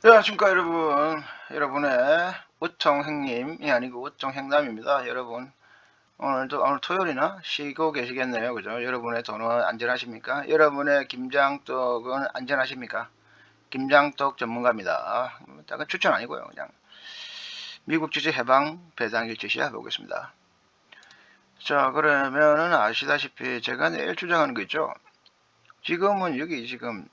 네, 안녕하십니까 여러분. 여러분의 우청행님이 아니고 우청행남입니다. 여러분. 오늘도 오늘 토요일이나 쉬고 계시겠네요. 그죠? 여러분의 돈은 안전하십니까? 여러분의 김장떡은 안전하십니까? 김장떡 전문가입니다. 약간 추천 아니고요 그냥. 미국 주지 해방 배당 일 주시 해보겠습니다. 자 그러면은 아시다시피 제가 내일 주장하는 거 있죠? 지금은 여기 지금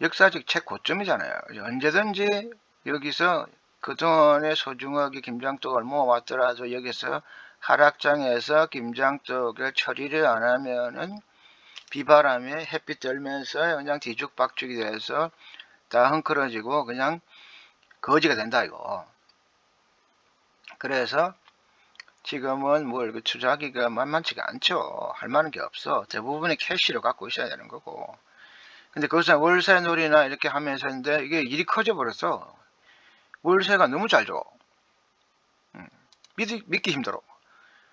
역사적 최고점이잖아요. 언제든지 여기서 그동안에 소중하게 김장떡을 모아왔더라도 여기서 하락장에서 김장떡을 처리를 안 하면은 비바람에 햇빛 들면서 그냥 뒤죽박죽이 돼서 다 헝클어지고 그냥 거지가 된다 이거. 그래서 지금은 뭘그 투자하기가 만만치가 않죠. 할 만한 게 없어. 대부분의 캐시로 갖고 있어야 되는 거고. 근데 그것은 월세놀이나 이렇게 하면서 했는데 이게 일이 커져 버렸어. 월세가 너무 잘 줘. 음, 믿기, 믿기 힘들어.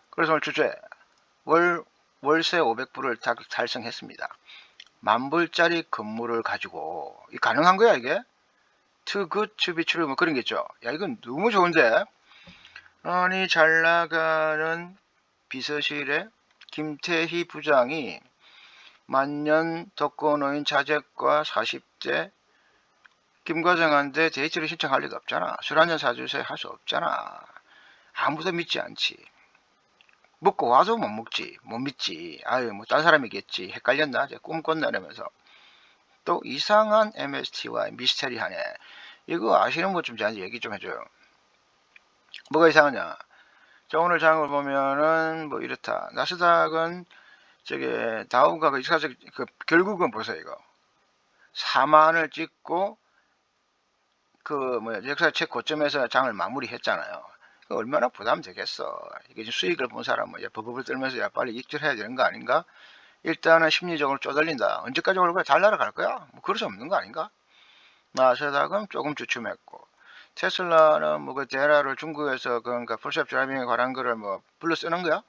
그래서 오늘 주제 월 월세 500불을 달성했습니다. 만 불짜리 건물을 가지고 이 가능한 거야 이게? Too good to be true 뭐 그런 게 있죠. 야 이건 너무 좋은데 아니 잘 나가는 비서실에 김태희 부장이 만년 독거노인 자제과 40대 김과장한테 데이트를 신청할 리가 없잖아. 술 한잔 사주세요 할 수 없잖아. 아무도 믿지 않지. 먹고 와도 못 먹지. 못 믿지. 아유 뭐 딴 사람이겠지. 헷갈렸나? 이제 꿈 꿨나 이러면서 또 이상한 MST와 미스테리하네. 이거 아시는 분 좀 저한테 얘기 좀 해줘요. 뭐가 이상하냐? 자 오늘 장을 보면은 뭐 이렇다. 나스닥은 저게 다우가 그 사실 그 결국은 보세요 이거 4만을 찍고 그 뭐야 역사 최고점에서 장을 마무리했잖아요. 얼마나 부담되겠어. 이게 수익을 본 사람은 야, 버벅을 떨면서 야 빨리 익절해야 되는 거 아닌가? 일단은 심리적으로 쪼들린다. 언제까지 올 거야? 잘 날아갈 거야? 뭐 그럴 수 없는 거 아닌가? 나스닥은 조금 주춤했고 테슬라는 뭐 그 데라를 중국에서 그러니까 풀샵 드라이빙에 관한 거를 뭐 불러 쓰는 거야?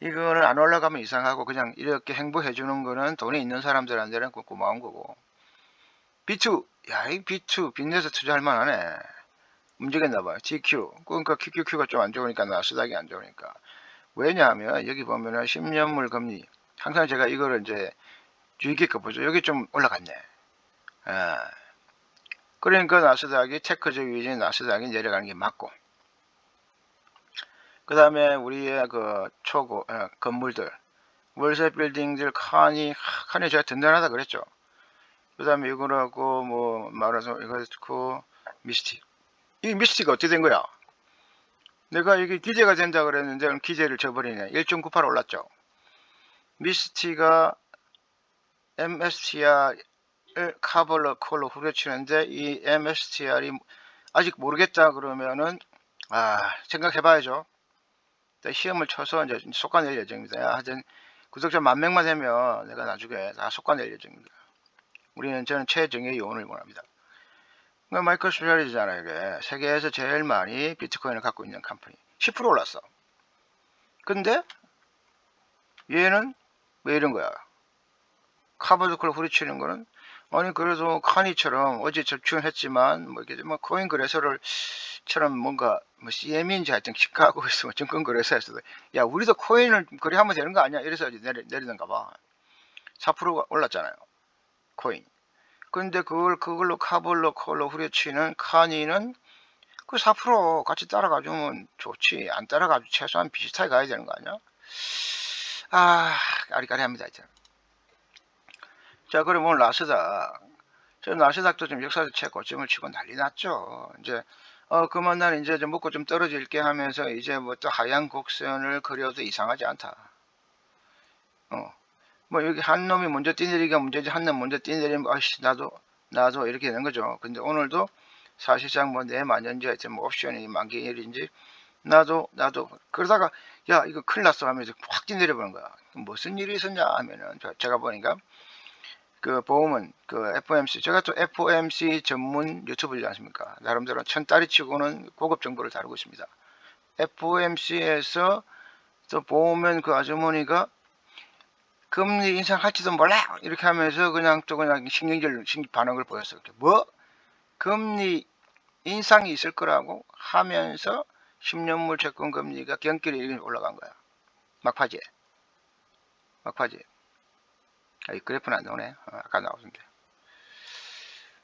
이거는 안 올라가면 이상하고 그냥 이렇게 행보해 주는 거는 돈이 있는 사람들한테는 고마운 거고. B2 야이 B2 빚내서 투자할 만하네. 움직였나 봐요. GQ 그러니까 QQQ가 좀 안 좋으니까 나스닥이 안 좋으니까. 왜냐하면 여기 보면은 10년물 금리. 항상 제가 이거를 이제 주의 깊게 보죠. 여기 좀 올라갔네. 아. 그러니까 나스닥이 테크적 위진 나스닥이 내려가는 게 맞고 그 다음에 우리의 그 초고 어, 건물들 월세 빌딩들 칸이 칸이 제가 든든하다 그랬죠. 그 다음에 이거라고 뭐 말해서 이거 그 미스틱 이 미스틱이 어떻게 된 거야? 내가 이게 기재가 된다 그랬는데 기재를 저버리네 1.98 올랐죠. 미스티가 MSTR을 카벌러 콜로 후려치는데 이 MSTR이 아직 모르겠다 그러면은 아 생각해 봐야죠. 시험을 쳐서 이제 속가낼 예정입니다. 하여튼 구독자 만 명만 되면 내가 나중에 다 속가낼 예정입니다. 우리는 저는 최정의 요원을 원합니다. 그러니까 마이크로 스트라리잖아요. 이게 세계에서 제일 많이 비트코인을 갖고 있는 컴퍼니. 10% 올랐어. 근데 얘는 왜 이런 거야? 카보드콜 후리치는 거는 아니 그래도 카니처럼 어제 접촉을 했지만 뭐 이게 뭐 코인 거래소를처럼 뭔가 뭐 CM인지 하여튼 시카고에서 뭐 증권 거래소에서도 야 우리도 코인을 거래하면 되는 거 아니야? 이래서 내리, 내리는가 봐. 4%가 올랐잖아요. 코인. 근데 그걸 그걸로 카볼로 콜로 후려치는 카니는 그 4% 같이 따라가주면 좋지. 안 따라가지고 최소한 비슷하게 가야 되는 거 아니야? 아 아리까리합니다 이제 자, 오늘 나스닥. 저 나스닥도 좀 역사적 최고점을 치고 난리 났죠. 이제, 어, 그만 날 이제 좀 먹고 좀 떨어질게 하면서 이제 뭐 또 하얀 곡선을 그려도 이상하지 않다. 어, 뭐 여기 한 놈이 먼저 뛰내리기가 문제지 한 놈 먼저 뛰내리면 아씨 나도 나도 이렇게 되는 거죠. 근데 오늘도 사실상 뭐 내 만년지 하여튼 뭐 옵션이 만기일인지 나도 나도 그러다가 야 이거 큰일 났어 하면서 확 뛰내려 보는 거야. 무슨 일이 있었냐 하면은 제가 보니까 그 보험은 그 FOMC 제가 또 FOMC 전문 유튜브지 않습니까? 나름대로 천다리 치고는 고급 정보를 다루고 있습니다. FOMC에서 또 보면 그 아주머니가 금리 인상할지도 몰라 이렇게 하면서 그냥 또 그냥 신경질 신 반응을 보였어요. 뭐 금리 인상이 있을 거라고 하면서 10년물 채권 금리가 경길이 올라간 거야. 막파지에. 막파지에. 아, 이 그래프는 안 나오네. 어, 아까 나오던데.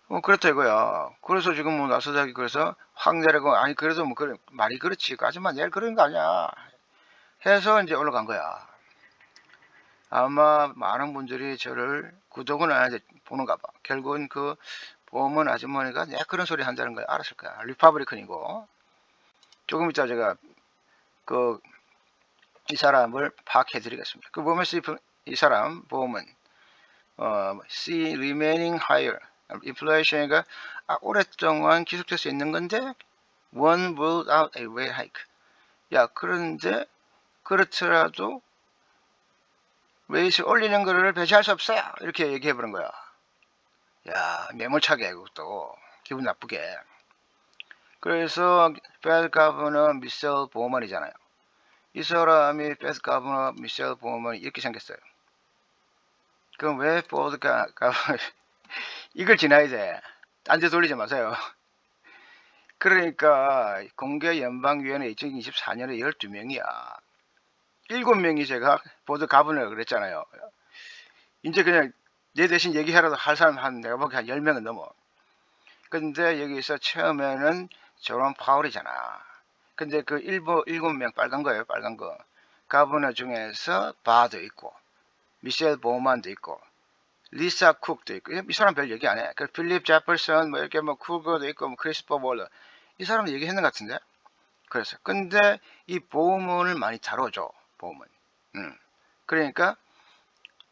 어, 그렇다 이거야. 그래서 지금 뭐 나서자기 그래서 확 내려고 아니 그래도 뭐 그래 말이 그렇지. 그 아줌마 내일 그런 거 아니야. 해서 이제 올라간 거야. 아마 많은 분들이 저를 구독은 안 하는데 보는가 봐. 결국은 그 보험은 아주머니가 내 그런 소리 한다는 걸 알았을 거야. 리파브리컨이고. 조금 이따 제가 그 이 사람을 파악해 드리겠습니다. 그 이, 이 사람 보험은 어, C remaining higher. 인플레이션이가 아, 오랫동안 지속될 수 있는 건데 one will out a rate hike. 야 그런데 그렇더라도 레이스 올리는 거를 배제할 수 없어요 이렇게 얘기해 보는 거야. 야 매몰차게 그것도 기분 나쁘게. 그래서 베드 가버너 미셀 보험원이잖아요. 이 사람이 베드 가버너 미셀 보험원이 이렇게 생겼어요 그럼 왜 보드 가, 가 이걸 지나야 돼. 딴 데 돌리지 마세요. 그러니까 공개 연방위원회 2024년에 12명이야. 7명이 제가 보드 가분을 그랬잖아요. 이제 그냥 내 대신 얘기하라도 할 사람 한 내가 보기 한 10명은 넘어. 근데 여기서 처음에는 저런 파울이잖아. 근데 그 일부 7명 빨간 거예요. 빨간 거. 가브너 중에서 바도 있고 미셸 보만도 있고 리사 쿡도 있고 이 사람 별 얘기 안 해. 그 필립 제퍼슨 뭐 이렇게 뭐 쿠거도 있고 뭐 크리스퍼 볼러 이 사람 얘기했는 것 같은데. 그래서 근데 이 보험을 많이 다뤄줘 보험은. 음. 그러니까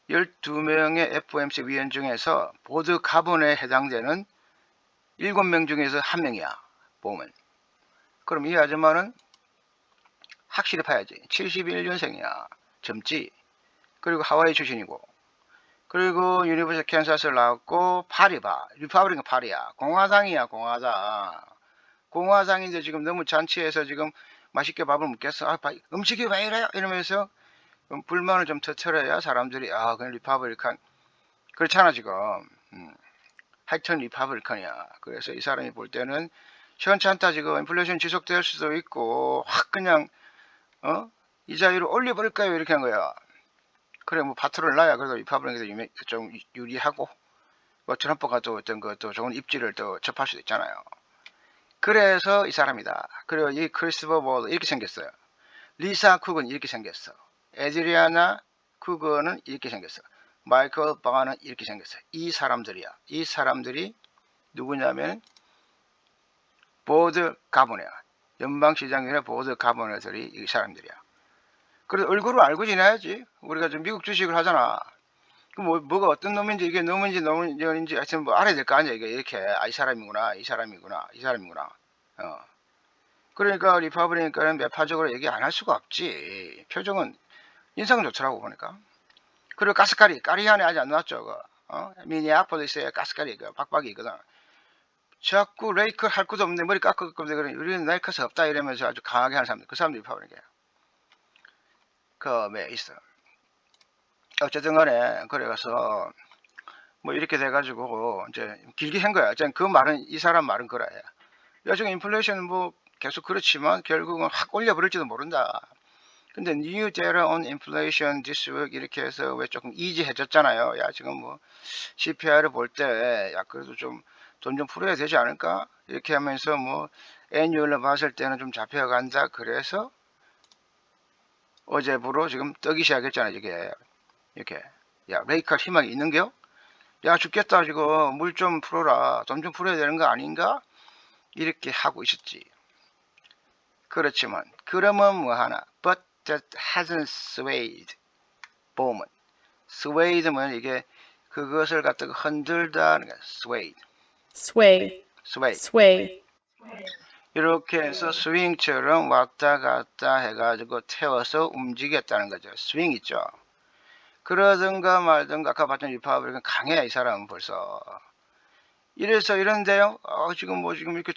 12명의 FOMC 위원 중에서 보드 가본에 해당되는 7명 중에서 한 명이야 보험은. 그럼 이 아줌마는 확실히 봐야지. 71년생이야. 젊지. 그리고 하와이 출신이고. 그리고 유니버스 캔사스를 나왔고 파리바. 리파브리카 파리야. 공화당이야 공화당 공화당인데 지금 너무 잔치해서 지금 맛있게 밥을 먹겠어. 아, 음식이 왜 이래요? 이러면서 불만을 좀 터트려야 사람들이 아 그냥 리파브리칸. 그렇잖아 지금. 음. 하여튼 리파브리칸이야. 그래서 이 사람이 볼 때는 시원찮다 지금. 인플레이션 지속될 수도 있고 확 그냥 어? 이자율을 올려버릴까요? 이렇게 한 거야 그래 뭐 파트를 놔야 그래도 리파블릭에서 유명, 좀 유리하고 뭐 트럼프가 또 어떤 그 또 좋은 입지를 또 접할 수도 있잖아요. 그래서 이 사람이다. 그리고 이 크리스퍼 볼 이렇게 생겼어요. 리사 쿡은 이렇게 생겼어. 에드리아나 쿠거는 이렇게 생겼어. 마이클 바가는 이렇게 생겼어. 이 사람들이야. 이 사람들이 누구냐면 보드 가보네야. 연방시장의 보드 가보네들이 이 사람들이야. 그래서 얼굴을 알고 지내야지. 우리가 좀 미국 주식을 하잖아. 그 뭐, 뭐가 어떤 놈인지 이게 놈인지 놈인지 하여튼 뭐 알아야 될 거 아니야. 이게 이렇게 아, 이 사람이구나, 이 사람이구나, 이 사람이구나. 어. 그러니까 리파브리니까는 매파적으로 얘기 안 할 수가 없지. 표정은 인상 좋더라고 보니까. 그리고 가스카리, 까리안에 아직 안 나왔죠. 그, 어? 미니아폴리스의 가스카리, 그 박박이 있거든. 자꾸 레이크 할 것도 없는데 머리 깎을 건데 그래. 우리는 레이크스 없다 이러면서 아주 강하게 하는 사람들. 그 사람들이 리파브리니까. 그에 있어. 어쨌든 간에 그래서 뭐 이렇게 돼가지고 이제 길게 한 거야. 그 말은 이 사람 말은 그래. 요즘 인플레이션은 뭐 계속 그렇지만 결국은 확 올려버릴지도 모른다. 근데 new data on inflation this week 이렇게 해서 왜 조금 이지해졌잖아요. 야 지금 뭐 CPI를 볼 때 야 그래도 좀 돈 좀 풀어야 되지 않을까? 이렇게 하면서 뭐 애뉴얼로 봤을 때는 좀 잡혀간다. 그래서 어제부로 지금 뜨기 시작했잖아요. 이게 이렇게. 야 레이칼 희망이 있는겨? 야 죽겠다. 지금 물 좀 풀어라. 돈 좀 풀어야 되는 거 아닌가? 이렇게 하고 있었지. 그렇지만 그러면 뭐 하나? But that hasn't swayed. 보험은. Swayed면 이게 그것을 갖다가 흔들다 swayed. Sway, sway. Sway, 이렇게 해서 스윙처럼 왔다 갔다 해가지고 태워서 움직였다는 거죠. 스윙 있죠. 그러든가 말든가 아까 봤던 리파블릭은 강해 이 사람은 벌써. 이래서 이런데요. 어, 지금 뭐 지금 이렇게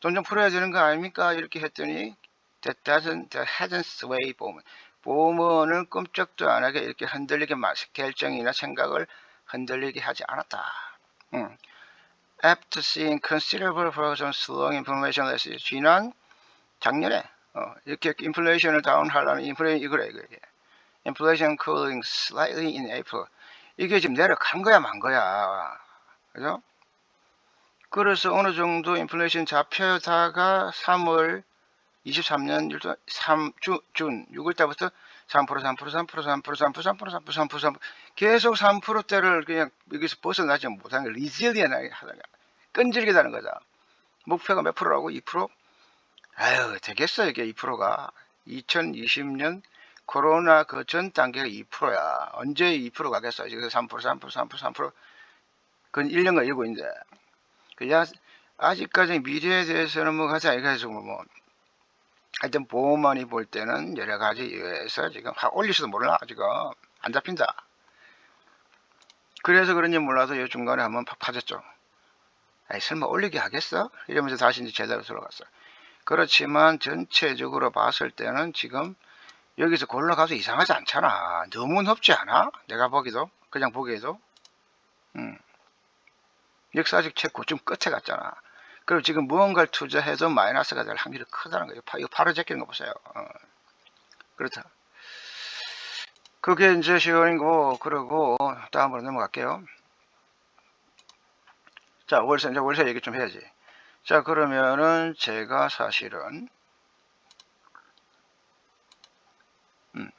돈좀 풀어야 되는 거 아닙니까? 이렇게 했더니 that doesn't that hasn't sway 보면 보문을 끔찍도 안 하게 이렇게 흔들리게 결정이나 생각을 흔들리게 하지 않았다. 음. After seeing considerable progress slowing inflation last year. 지난 작년에 어, 이렇게 인플레이션을 다운하려는 인플레 이거래 이거 이게. inflation cooling slightly in April. 이게 지금 내려간 거야 만 거야. 그죠? 그래서 어느 정도 인플레이션 잡혀다가 3월 23년 3, 주, 준 6월달부터 3% 3% 3% 3% 3% 3% 3% 3% 3% 계속 3%대를 그냥 여기서 벗어나지 못하는 게 리질리언하게 하다가 끈질게 다는 거다. 목표가 몇 프로라고? 2%? 아유 되겠어 이게 2%가 2020년 코로나 그 전 단계가 2%야. 언제 2% 가겠어? 지금 3% 3% 3% 3% 그건 1년 걸리고 있는데 그냥 아직까지 미래에 대해서는 뭐 하자 이거해서 뭐 하여튼 보험만이 볼 때는 여러 가지 이유에서 지금 확 올릴지도 몰라 지금 안 잡힌다. 그래서 그런지 몰라서 요 중간에 한번 팍 파졌죠. 아이 설마 올리게 하겠어? 이러면서 다시 이제 제대로 들어갔어. 그렇지만 전체적으로 봤을 때는 지금 여기서 골라가서 이상하지 않잖아. 너무 높지 않아? 내가 보기도 그냥 보기에도 음. 역사적 최고 좀 끝에 갔잖아. 그리고 지금 무언가를 투자해도 마이너스가 될 확률이 크다는 거예요. 파- 이거 바로 제끼는 거 보세요. 어. 그렇다. 그게 이제 시원이고 그러고 다음으로 넘어갈게요. 자 월세 이제 월세 얘기 좀 해야지. 자 그러면은 제가 사실은 음,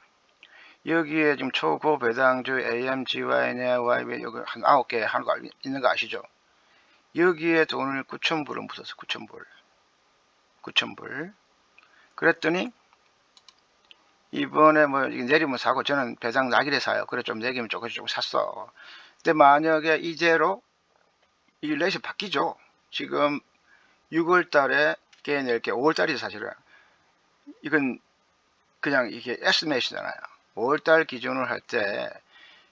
여기에 지금 초고 배당주 AM, GYN의 YB 여기 한 아홉 개 하는 거 알- 있는 거 아시죠? 여기에 돈을 9천불을 묻었어 9천불 9천불 그랬더니 이번에 뭐 내리면 사고 저는 배당 나길래 사요 그래 좀 내리면 조금씩 조금 샀어 근데 만약에 이제로 이 레이시 바뀌죠 지금 6월 달에 걔낼 게 5월 달이죠 사실은 이건 그냥 이게 에스메이시잖아요 5월 달 기준으로 할때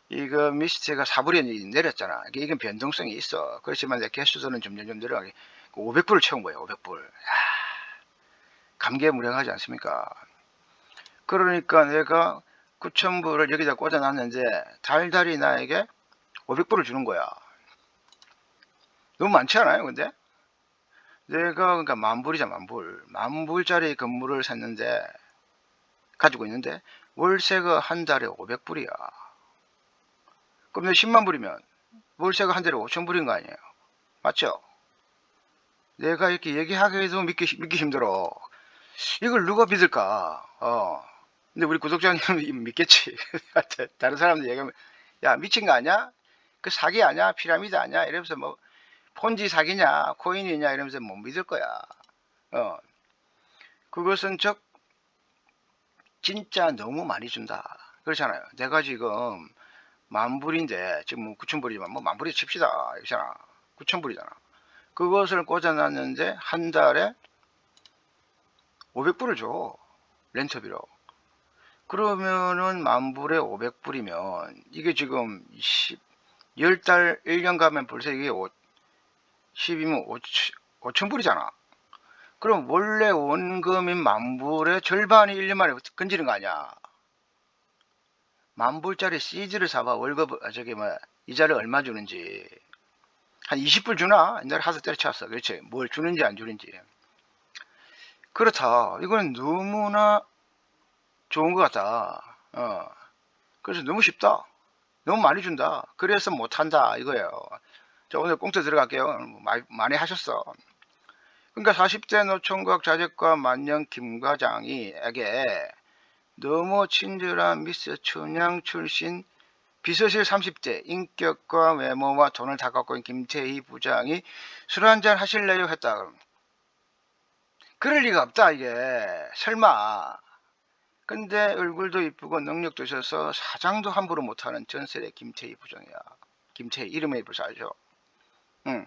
이거 미스트가 4불이 내렸잖아. 이게 이건 변동성이 있어. 그렇지만 내 개수도는 점점점 내려가게. 500불을 채운 거예요. 500불. 감개무량하지 않습니까? 그러니까 내가 9천불을 여기다 꽂아놨는데 달달이 나에게 500불을 주는 거야. 너무 많지 않아요? 근데 내가 그러니까 만불이자 만불. 만불짜리 건물을 샀는데 가지고 있는데 월세가 한 달에 500불이야. 그럼 내 10만 불이면 월세가 한 달에 5천 불인 거 아니에요? 맞죠? 내가 이렇게 얘기하기도 믿기, 믿기 힘들어. 이걸 누가 믿을까? 어. 근데 우리 구독자님은 믿겠지. 다른 사람들 얘기하면, 야, 미친 거 아니야? 그 사기 아니야? 피라미드 아니야? 이러면서 뭐, 폰지 사기냐? 코인이냐? 이러면서 못 믿을 거야. 어. 그것은 즉, 진짜 너무 많이 준다. 그렇잖아요. 내가 지금 만불인데 지금 뭐 9천불이지만 뭐 만불이 칩시다 이잖아 9천불이잖아 그것을 꽂아놨는데 한 달에 500불을 줘 렌터비로 그러면은 만불에 500불이면 이게 지금 10, 10달 1년 가면 벌써 이게 5, 10이면 5, 5천 불이잖아. 그럼 원래 원금인 만불의 절반이 1년 만에 건지는 거 아니야? 만불짜리 시즈를 사봐. 월급 아, 저기 뭐 이자를 얼마 주는지. 한 20불 주나? 옛날에 하서 때려쳤어. 그렇지. 뭘 주는지 안 주는지. 그렇다. 이거는 너무나 좋은 것 같다. 어. 그래서 너무 쉽다. 너무 많이 준다. 그래서 못한다 이거예요 자 오늘 꽁트 들어갈게요. 뭐 많이, 많이 하셨어. 그러니까 40대 노총각 자제과 만년 김과장이 에게 너무 친절한 미스 춘향 출신 비서실 30대 인격과 외모와 돈을 다 갖고 있는 김태희 부장이 술 한잔 하실래요 했다. 그럴 리가 없다 이게. 설마. 근데 얼굴도 이쁘고 능력도 있어서 사장도 함부로 못하는 전설의 김태희 부장이야. 김태희 이름에 알죠 응.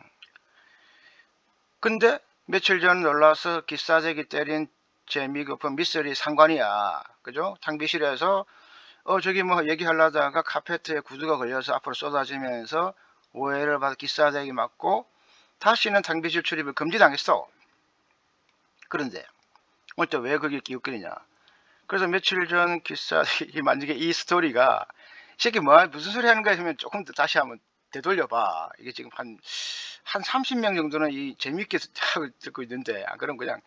근데 며칠 전 놀라서 기싸대기 때린 재미 급한 미스리 상관이야. 그죠? 탕비실에서 어 저기 뭐 얘기하려다가 카페트에 구두가 걸려서 앞으로 쏟아지면서 오해를 받아 기싸대기 맞고 다시는 탕비실 출입을 금지당했어. 그런데 오늘 또왜 그게 기웃거리냐? 그래서 며칠 전 기싸대기 만약에 이 스토리가 이 새끼 뭐 무슨 소리 하는 거야 하면 조금 더 다시 한번 되돌려봐. 이게 지금 한 한 30명 정도는 이 재밌게 듣고 있는데 안 그럼 그냥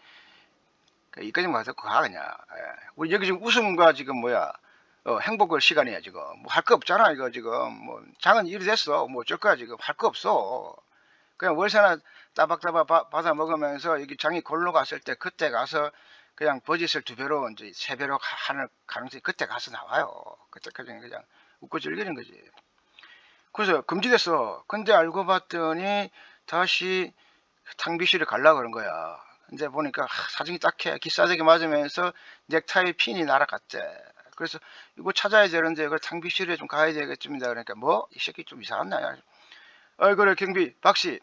그 이까지만 가서 가 그냥. 예. 우리 여기 지금 웃음과 지금 뭐야 어, 행복을 시간이야 지금. 뭐 할 거 없잖아 이거 지금. 뭐 장은 일이 됐어. 뭐 어쩔 거야 지금. 할 거 없어. 그냥 월세나 따박따박 바- 받아 먹으면서 여기 장이 골로 갔을 때 그때 가서 그냥 버짓을 두 배로 이제 세 배로 가- 하는 가능성이 그때 가서 나와요. 그때까지는 그냥 웃고 즐기는 거지 그래서 금지됐어. 근데 알고 봤더니 다시 탕비실에 갈라 그런 거야. 근데 보니까 하, 사정이 딱해. 기싸대기 맞으면서 넥타이 핀이 날아갔대. 그래서 이거 찾아야 되는데 이걸 탕비실에 좀 가야 되겠습니다. 그러니까 뭐 이 새끼 좀 이상하나 어이 그래 경비 박씨.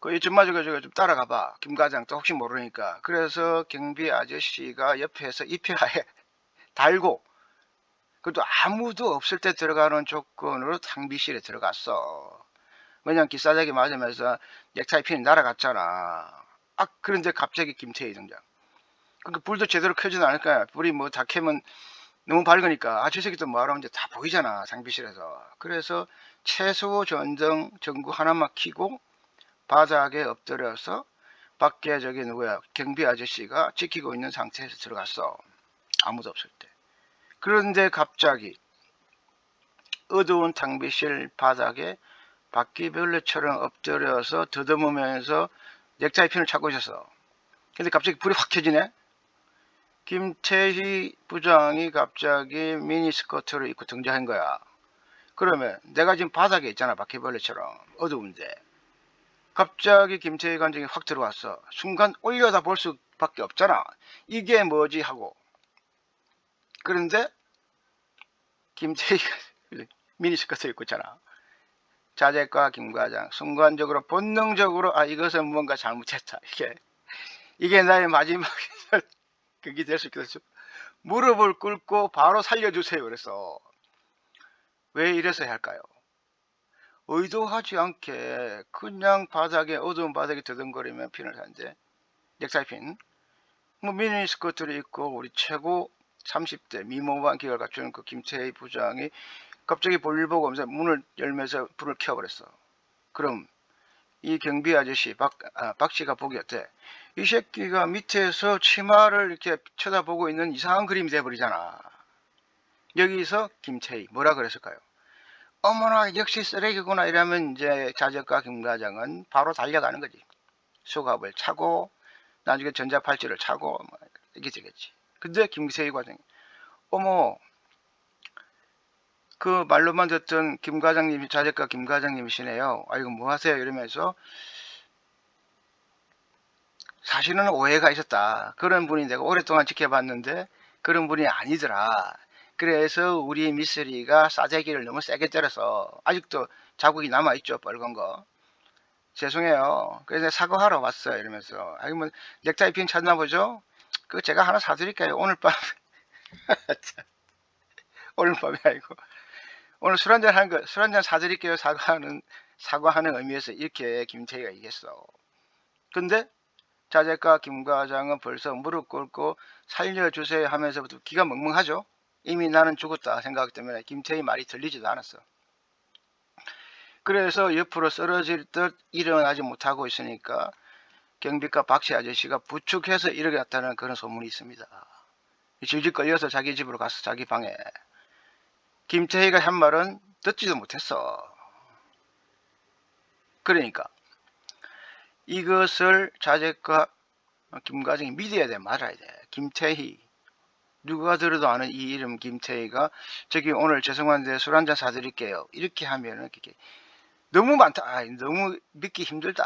그 이쯤 마저가 좀 따라가 봐. 김과장 또 혹시 모르니까. 그래서 경비 아저씨가 옆에서 입회하에 달고 그것도 아무도 없을 때 들어가는 조건으로 탕비실에 들어갔어. 왜냐면 기싸대기 맞으면서 넥타이 핀이 날아갔잖아. 아 그런데 갑자기 김태희 등장. 그러니까 불도 제대로 켜지도 않을 거야 불이 뭐 다 켜면 너무 밝으니까 아저 새끼 또 뭐하러 이제 다 보이잖아 장비실에서. 그래서 최소 전등 전구 하나만 켜고 바닥에 엎드려서 밖에 저기 누구야 경비 아저씨가 지키고 있는 상태에서 들어갔어. 아무도 없을 때 그런데 갑자기 어두운 탕비실 바닥에 바퀴벌레처럼 엎드려서 더듬으면서 넥타이 핀을 찾고 있었어 근데 갑자기 불이 확 켜지네 김태희 부장이 갑자기 미니스커트를 입고 등장한 거야. 그러면 내가 지금 바닥에 있잖아 바퀴벌레처럼 어두운데 갑자기 김태희 관장이 확 들어왔어. 순간 올려다 볼 수밖에 없잖아. 이게 뭐지 하고 그런데 김태희가 미니스커 트 입고 있잖아. 자재과 김과장 순간적으로 본능적으로 아 이것은 무언가 잘못했다. 이게 이게 나의 마지막 그게 될 수 있겠죠. 무릎을 꿇고 바로 살려주세요. 그래서 왜 이래서 할까요? 의도하지 않게 그냥 바닥에 어두운 바닥에 더듬거리면 핀을 산데 넥타이 핀. 뭐 미니 스커트를 입고 우리 최고 30대 미모반 기를 갖추는 그 김태희 부장이 갑자기 볼일 보고 오면서 문을 열면서 불을 켜버렸어. 그럼 이 경비 아저씨 박, 아, 박 씨가 보기 어때? 이 새끼가 밑에서 치마를 이렇게 쳐다보고 있는 이상한 그림이 돼버리잖아. 여기서 김태희 뭐라 그랬을까요? 어머나 역시 쓰레기구나 이러면 이제 자적과 김과장은 바로 달려가는 거지. 수갑을 차고 나중에 전자팔찌를 차고 뭐 이게 되겠지. 근데 김세희 과장이 어머 그 말로만 듣던 김 과장님이 자적과 김 과장님이시네요. 아 이거 뭐 하세요? 이러면서 사실은 오해가 있었다. 그런 분이 내가 오랫동안 지켜봤는데 그런 분이 아니더라. 그래서 우리 미쓰리가 싸대기를 너무 세게 때려서 아직도 자국이 남아있죠. 빨간 거. 죄송해요. 그래서 사과하러 왔어요. 이러면서. 아니 뭐 넥타이 핀 찾나 보죠? 그거 제가 하나 사드릴게요. 오늘 밤. 오늘 밤이 아니고. 오늘 술 한잔 하는 거, 술 한잔 사드릴게요. 사과하는, 사과하는 의미에서 이렇게 김태희가 얘기했어. 근데 자재과 김 과장은 벌써 무릎 꿇고 살려주세요 하면서부터 기가 멍멍하죠. 이미 나는 죽었다 생각 때문에 김태희 말이 들리지도 않았어. 그래서 옆으로 쓰러질 듯 일어나지 못하고 있으니까 경비과 박씨 아저씨가 부축해서 일어났다는 그런 소문이 있습니다. 질질 끌려서 자기 집으로 가서 자기 방에. 김태희가 한 말은 듣지도 못했어. 그러니까 이것을 자제과 김과장이 믿어야 돼 말아야 돼. 김태희. 누가 들어도 아는 이 이름 김태희가 저기 오늘 죄송한데 술 한잔 사드릴게요. 이렇게 하면은 이렇게 너무 많다. 아, 너무 믿기 힘들다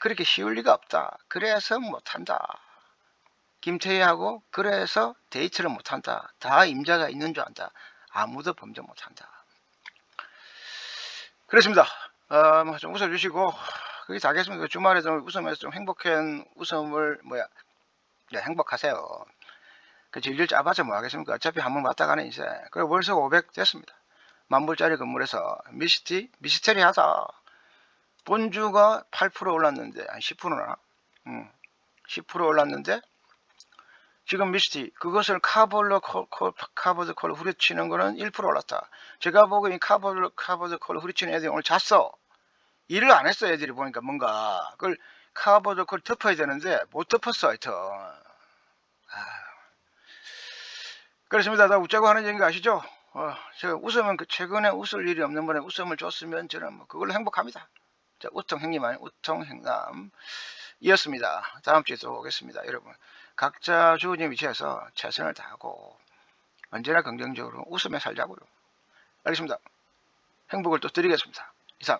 그렇게 쉬울 리가 없다 그래서 못한다 김태희하고 그래서 데이트를 못한다 다 임자가 있는 줄 안다 아무도 범죄 못한다 그렇습니다 어, 뭐좀 웃어주시고 그게 다겠습니다. 주말에 좀 웃으면서 좀 행복한 웃음을 뭐야 네, 행복하세요. 그 질질 짜봐서 뭐 하겠습니까? 어차피 한 번 왔다 가는 인생. 그리고 월세 500 됐습니다. 만불짜리 건물에서 미스티 미스테리하다. 본주가 8% 올랐는데 한 10%나? 음, 10% 올랐는데 지금 미스티 그것을 카볼로 콜, 콜, 카보드 콜 후려치는 거는 1% 올랐다. 제가 보고 이 카보드 카보드 콜 후려치는 애들이 오늘 잤어. 일을 안 했어 애들이 보니까 뭔가. 그걸 카보도 그걸 덮어야 되는데 못 덮었어 하여튼. 아. 그렇습니다. 다 웃자고 하는 얘기 아시죠? 어, 제가 웃으면 그 최근에 웃을 일이 없는 분에 웃음을 줬으면 저는 뭐 그걸로 행복합니다 자 우통 행님 아니 우통 행남 이었습니다. 다음 주에 또 오겠습니다 여러분. 각자 주어진 위치에서 최선을 다하고 언제나 긍정적으로 웃으며 살자고요. 알겠습니다. 행복을 또 드리겠습니다. 이상